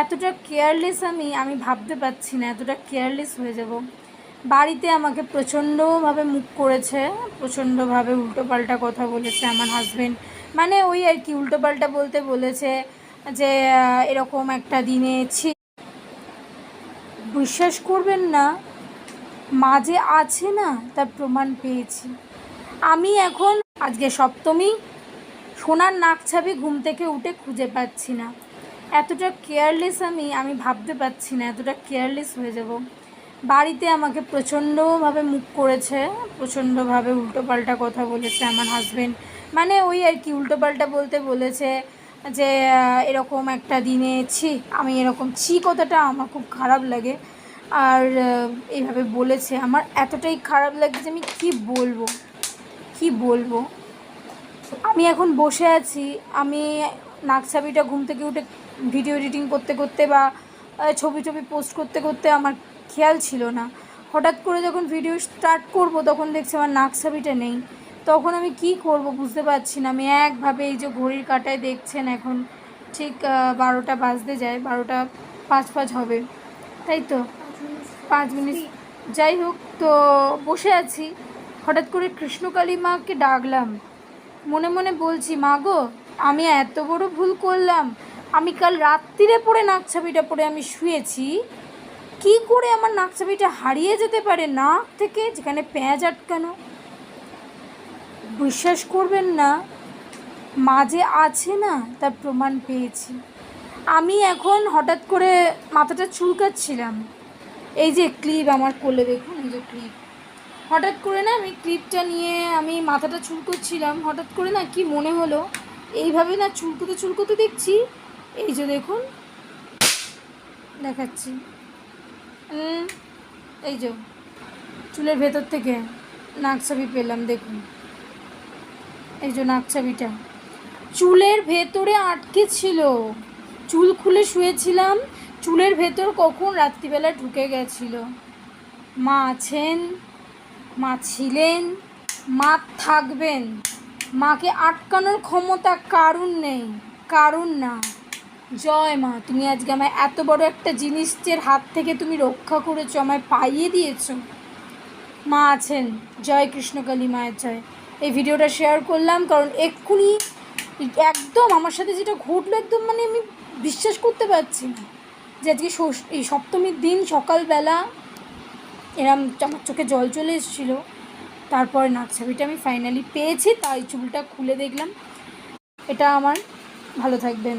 এতটা কেয়ারলেস আমি আমি ভাবতে পারছি না, এতটা কেয়ারলেস হয়ে যাব। বাড়িতে আমাকে প্রচণ্ডভাবে মুখ করেছে, প্রচণ্ডভাবে উল্টোপাল্টা কথা বলেছে আমার হাজবেন্ড মানে ওই আর কি, উল্টোপাল্টা বলতে বলেছে যে এরকম একটা দিনে ছি। বিশ্বাস করবেন না, মাঝে আছে না, তার প্রমাণ পেয়েছি। আমি এখন, আজকে সপ্তমী, সোনার নাক ছাবি ঘুম থেকে উঠে খুঁজে পাচ্ছি না। এতটা কেয়ারলেস আমি আমি ভাবতে পারছি না, এতটা কেয়ারলেস হয়ে যাব। বাড়িতে আমাকে প্রচণ্ডভাবে মুখ করেছে, প্রচণ্ডভাবে উল্টোপাল্টা কথা বলেছে আমার হাজবেন্ড মানে ওই আর কি, উল্টোপাল্টা বলতে বলেছে যে এরকম একটা দিনে ছি, আমি এরকম ছি কথাটা আমার খুব খারাপ লাগে। আর এইভাবে বলেছে, আমার এতটাই খারাপ লাগে যে আমি কি বলব? কি বলব? আমি এখন বসে আছি, আমি নাকছাবিটা ঘুম থেকে উঠে ভিডিও এডিটিং করতে করতে বা ছবি ছবি পোস্ট করতে করতে আমার খেয়াল ছিল না। হঠাৎ করে যখন ভিডিও স্টার্ট করব, তখন দেখছি আমার নাকছাবিটা নেই। তখন আমি কি করব বুঝতে পারছি না। আমি একভাবে এই যে ঘড়ির কাটায় দেখছেন এখন, ঠিক বারোটা বাজতে যায়, বারোটা পাঁচ পাঁচ হবে। তাই তো? পাঁচ মিনিট। যাই হোক, তো বসে আছি। হঠাৎ করে কৃষ্ণকালী মাকে ডাকলাম। মনে মনে বলছি, মা গো আমি এত বড় ভুল করলাম? আমি কাল রাত্রিরে পরে নাকছাবিটা পরে আমি শুয়েছি। কি করে আমার নাকছাবিটা হারিয়ে যেতে পারে নাক থেকে, যেখানে পেঁয়াজ আটকানো? বিশ্বাস করবেন না, মাঝে আছে না, তার প্রমাণ পেয়েছি। আমি এখন হঠাৎ করে মাথাটা চুলকাচ্ছিলাম। এই যে ক্লিপ আমার কোলে দেখুন, এই যে ক্লিপ। হঠাৎ করে না আমি ক্লিপটা নিয়ে আমি মাথাটা চুলকোচ্ছিলাম। হঠাৎ করে না কি মনে হলো? এইভাবে না চুলকোতে চুলকোতে দেখছি। এই যে দেখুন। দেখাচ্ছি। এই যে চুলের ভেতর থেকে নাকছাবি পেলাম, দেখুন। এই যে নাকছাবিটা। চুলের ভেতরে আটকে ছিল। চুল খুলে শুয়েছিলাম। চুলের ভেতর কখন রাত্রিবেলা ঢুকে গেছিল। মা আছেন, মা ছিলেন, মা থাকবেন। মাকে আটকানোর ক্ষমতা কারুর নেই, কারুর না। জয় মা, তুমি আজকে আমায় এত বড় একটা জিনিসের হাত থেকে তুমি রক্ষা করেছ, আমায় পাইয়ে দিয়েছ। মা আছেন। জয় কৃষ্ণকালী মায়ের জয়। এই ভিডিওটা শেয়ার করলাম কারণ এক্ষুনি একদম আমার সাথে যেটা ঘটলো একদম মানে আমি বিশ্বাস করতে পারছি না যে আজকে এই সপ্তমীর দিন সকালবেলা এরম আমার চোখে জল চলে এসেছিল। তারপর নাকছাবিটা আমি ফাইনালি পেয়েছি তাই চুলটা খুলে দেখলাম। এটা আমার ভালো থাকবেন।